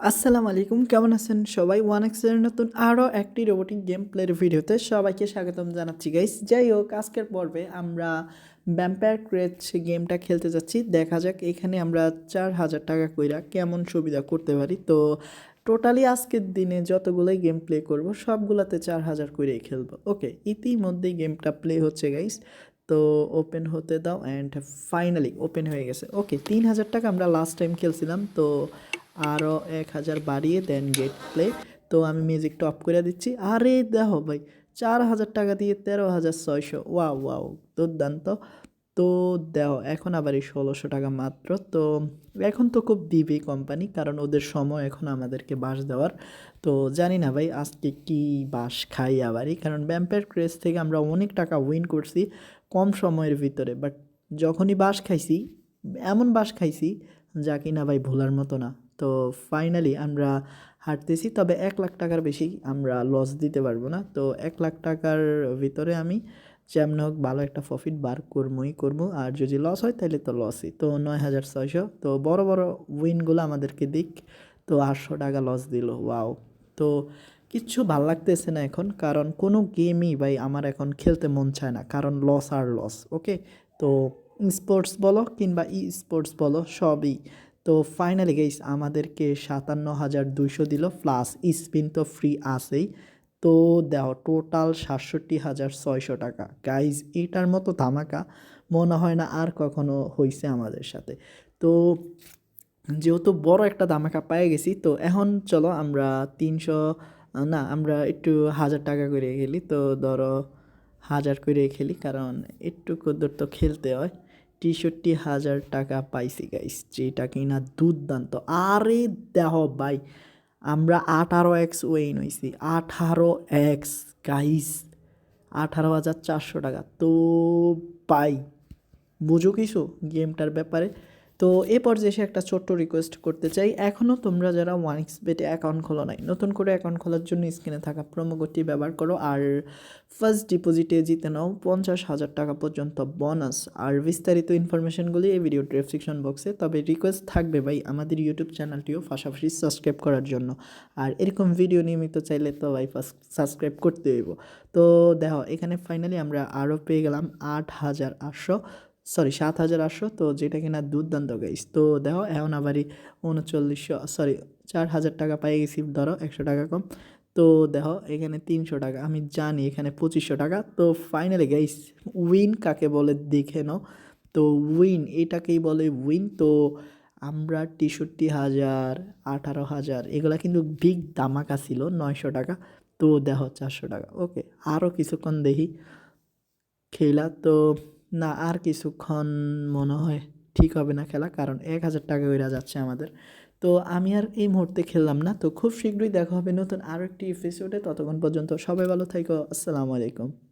আসসালামু আলাইকুম, কেমন আছেন সবাই? ওয়ান এক্সের নতুন আরও একটি রোবোটিক গেম প্লের ভিডিওতে সবাইকে স্বাগতম জানাচ্ছি গাইস যাই হোক, আজকের পর্বে আমরা ব্যাম্পায়ার ক্রেচ গেমটা খেলতে যাচ্ছি। দেখা যাক, এখানে আমরা চার হাজার টাকা কইরা কেমন সুবিধা করতে পারি। তো টোটালি আজকের দিনে যতগুলোই গেম প্লে করব, সবগুলোতে চার হাজার করেই খেলব। ওকে ইতিমধ্যেই গেমটা প্লে হচ্ছে গাইস তো ওপেন হতে দাও অ্যান্ড ফাইনালি ওপেন হয়ে গেছে। ওকে, তিন হাজার টাকা আমরা লাস্ট টাইম খেলছিলাম, তো আরও এক হাজার বাড়িয়ে দেন গেট প্লে তো আমি মিউজিকটা অফ করে দিচ্ছি। আরে দেখো ভাই, চার হাজার টাকা দিয়ে তেরো হাজার ছয়শো। ওয়াও ওয়াও দুর্দান্ত। তো দেও এখন আবার এই ষোলোশো টাকা মাত্র। তো এখন তো খুব দিবে কোম্পানি কারণ ওদের সময় এখন আমাদেরকে বাস দেওয়ার। তো জানি না ভাই, আজকে কি বাস খাই আবারই। কারণ ব্যাম্পের ক্রেস থেকে আমরা অনেক টাকা উইন করছি কম সময়ের ভিতরে। বাট যখনই বাস খাইছি, এমন বাস খাইছি যা কিনা ভাই ভোলার মতো না। তো ফাইনালি আমরা হাঁটতেছি তবে এক লাখ টাকার বেশি আমরা লস দিতে পারব না। তো এক লাখ টাকার ভিতরে আমি যেমন হোক ভালো একটা প্রফিট বার করবোই করব, আর যদি লস হয় তাহলে তো লসই তো নয় হাজার ছয়শো, তো বড় বড় উইনগুলো আমাদেরকে দিক। তো আটশো টাকা লস দিল ওয়াও তো কিচ্ছু ভালো লাগতেছে না এখন, কারণ কোনো গেমই ভাই আমার এখন খেলতে মন চায় না, কারণ লস আর লস ওকে তো স্পোর্টস বলো কিংবা ই স্পোর্টস বলো, সবই। তো ফাইনালি গাইস আমাদেরকে সাতান্ন হাজার দুইশো দিল প্লাস স্পিন তো ফ্রি আসেই তো দেখো টোটাল সাতষট্টি হাজার ছয়শো টাকা। গাইজ এটার মতো ধামাকা মনে হয় না আর কখনো হয়েছে আমাদের সাথে। তো যেহেতু বড় একটা ধামাকা পেয়ে গেছি, তো এখন চলো আমরা তিনশো, না, আমরা একটু হাজার টাকা করে খেলি। তো ধরো হাজার করে খেলি, কারণ একটু কদ্দুর তো খেলতে হয়। তেষট্টি হাজার টাকা পাইছি গাইস যেটা কিনা দুর্দান্ত। আরে দেহ ভাই, আমরা আঠারো এক্স ওয়েন হয়েছি আঠারো এক্স গাইস আঠারো হাজার চারশো টাকা। তো পাই বুঝো কিছু গেমটার ব্যাপারে? তো এ পর্যায়ে এসে একটা ছোট্ট রিকোয়েস্ট করতে চাই। এখনও তোমরা যারা ওয়ান এক্স বেটে অ্যাকাউন্ট খোলো নাই, নতুন করে অ্যাকাউন্ট খোলার জন্য স্ক্রিনে থাকা কোডটি ব্যবহার করো আর ফার্স্ট ডিপোজিটে জিতে নাও পঞ্চাশ হাজার টাকা পর্যন্ত বোনাস আর বিস্তারিত ইনফরমেশনগুলি এই ভিডিও ডেসক্রিপশন বক্সে তবে রিকোয়েস্ট থাকবে ভাই আমাদের ইউটিউব চ্যানেলটিও পাশাপাশি সাবস্ক্রাইব করার জন্য। আর এরকম ভিডিও নিয়মিত চাইলে তো ভাই সাবস্ক্রাইব করতে হইব। তো দেখো, এখানে ফাইনালি আমরা আরও পেয়ে গেলাম আট হাজার আটশো। সরি, সাত হাজার আটশো, তো যেটা কিনা দুর্দান্ত গাইস তো দেখো, এখন আবারই উনচল্লিশশো, সরি, চার হাজার টাকা পাই গেছি, ধরো, একশো টাকা কম। তো দেখো, এখানে তিনশো টাকা, আমি জানি এখানে পঁচিশশো টাকা। তো ফাইনালি গাইস উইন কাকে বলে দেখে নাও। তো উইন এটাকেই বলে উইন তো আমরা তেষট্টি হাজার, আঠারো হাজার, এগুলা কিন্তু বিগ দামাকা ছিল, নয়শো টাকা। তো দেখো, চারশো টাকা ওকে আরও কিছুক্ষণ দেখি। খেলা, তো না, আর কিছুক্ষণ মনে হয় ঠিক হবে না খেলা, কারণ এক হাজার টাকা ওইরা যাচ্ছে আমাদের। তো আমি আর এই মুহূর্তে খেললাম না। তো খুব শীঘ্রই দেখা হবে নতুন আরও একটি এপিসোডে ততক্ষণ পর্যন্ত সবাই ভালো থাকো। আসসালামু আলাইকুম।